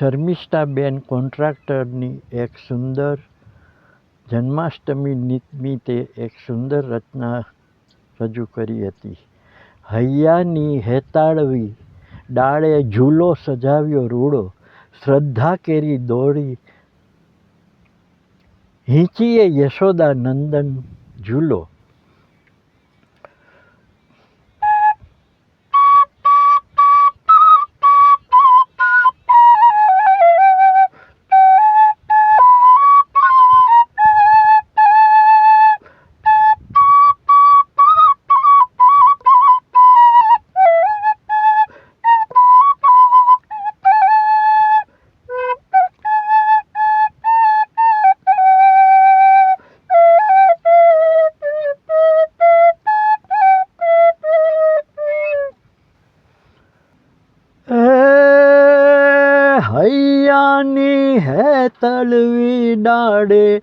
શર્મિષ્ઠાબેન કોન્ટ્રાક્ટરની એક સુંદર જન્માષ્ટમી નિમિત્તે એક સુંદર રચના રજૂ કરી હતી. હૈયાની હેતાળવી ડાળે ઝૂલો સજાવ્યો રૂડો, શ્રદ્ધા કેરી દોડી હિંચીએ યશોદા નંદન ઝૂલો હૈયાની હેતળવી ડાળે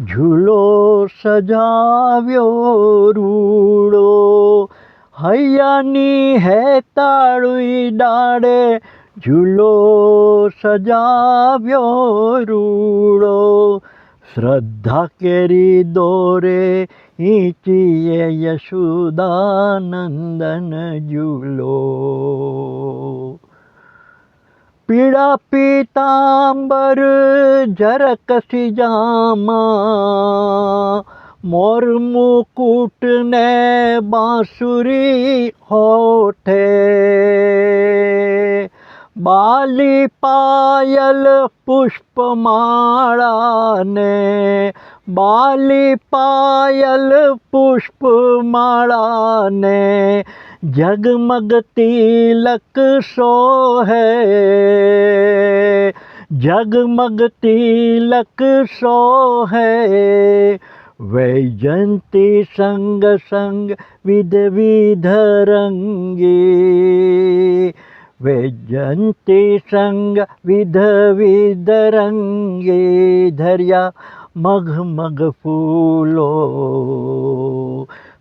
ઝૂલો સજાવ્યો રૂડો. હૈયાની હેતાળવી ડાળે ઝૂલો સજાવ્યો રૂડો. શ્રદ્ધા કેરી દોરે ઈચીએ યશુદાનંદન ઝૂલો. પીળા પીતાંબર જરકસી જામા, મોર મુકુટ ને બાંસુરી હોઠે. બાલી પાયલ પુષ્પમાળાને, બાલી પાયલ પુષ્પમાળાને જગમગ તિલક સોહે જગમગ તિલક સોહે વૈજંતી સંગ સંગ संग संग રંગી વૈજંતી સંગ संग विध રંગી ધર્યા મઘ મઘ ફૂલો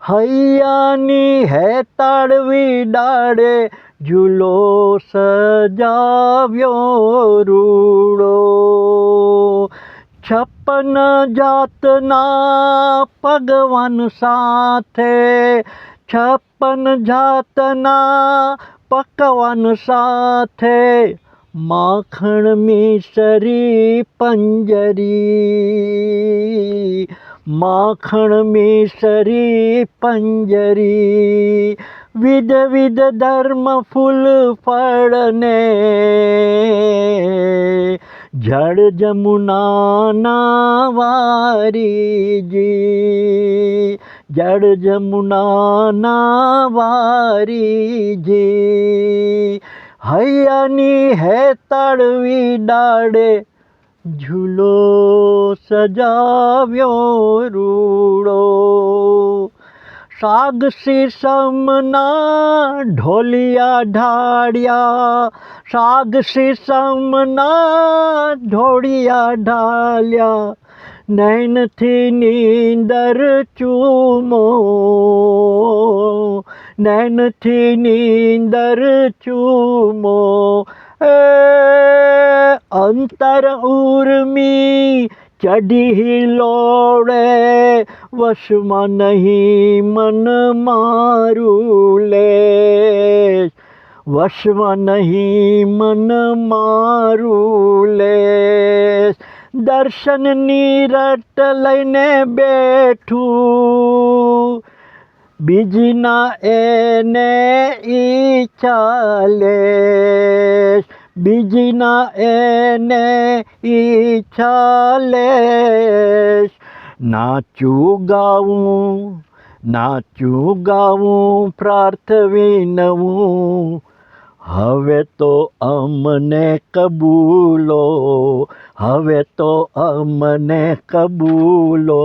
હૈયાની હેતાળવી ડાળે, ઝૂલો સજાવ્યો રૂડો. છપ્પન જાતના ભગવાન સાથે, છપ્પન જાતના પકવાન સાથે, માખણ મિસરી, પંજરી. માખણ મિસરી, પંજરી, વિધ વિધ ધર્મ ફૂલ ફળને. જળ જમુનાના વારીજી, જળ જમુનાના વારીજી. હૈયાની હેતાળવી ડાળે ઝૂલો સજાવ્યો રૂડો સાગ સીસમના ઢોલિયા ઢાળ્યા સાગ સીસમના ઢોળિયા ઢાલ્યા નૈનથી નીંદર ચૂમો નૈનથી નીંદર ચૂમો એ અંતર ઉર્મી ચઢી લોડે, વશમાં નહીં મન મારું લે વશમાં નહીં મન મારું લે દર્શનની રટ લઈને બેઠું. બીજીના એને ઈચ્છા લે બીજના એને ઈચ્છા લેશ. નાચું ગાવું નાચું ગાવું પ્રાર્થવી નવું હવે તો અમને કબૂલો, હવે તો અમને કબૂલો.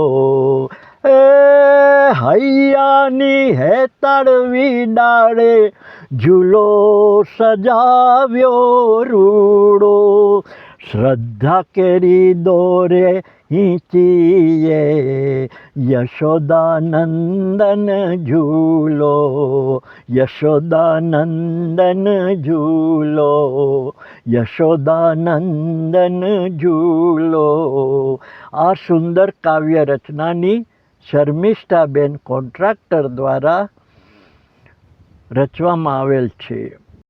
એ હૈયાની હેતાળવી ડાળે ઝૂલો સજાવ્યો રૂડો. શ્રદ્ધા કેરી દોરે ઈચીએ યશોદાનંદન ઝૂલો યશોદાનંદન ઝૂલો યશોદાનંદન ઝૂલો. આ સુંદર કાવ્ય રચનાની શર્મિષ્ઠાબેન કોન્ટ્રાક્ટર દ્વારા રચવામાં આવેલ છે.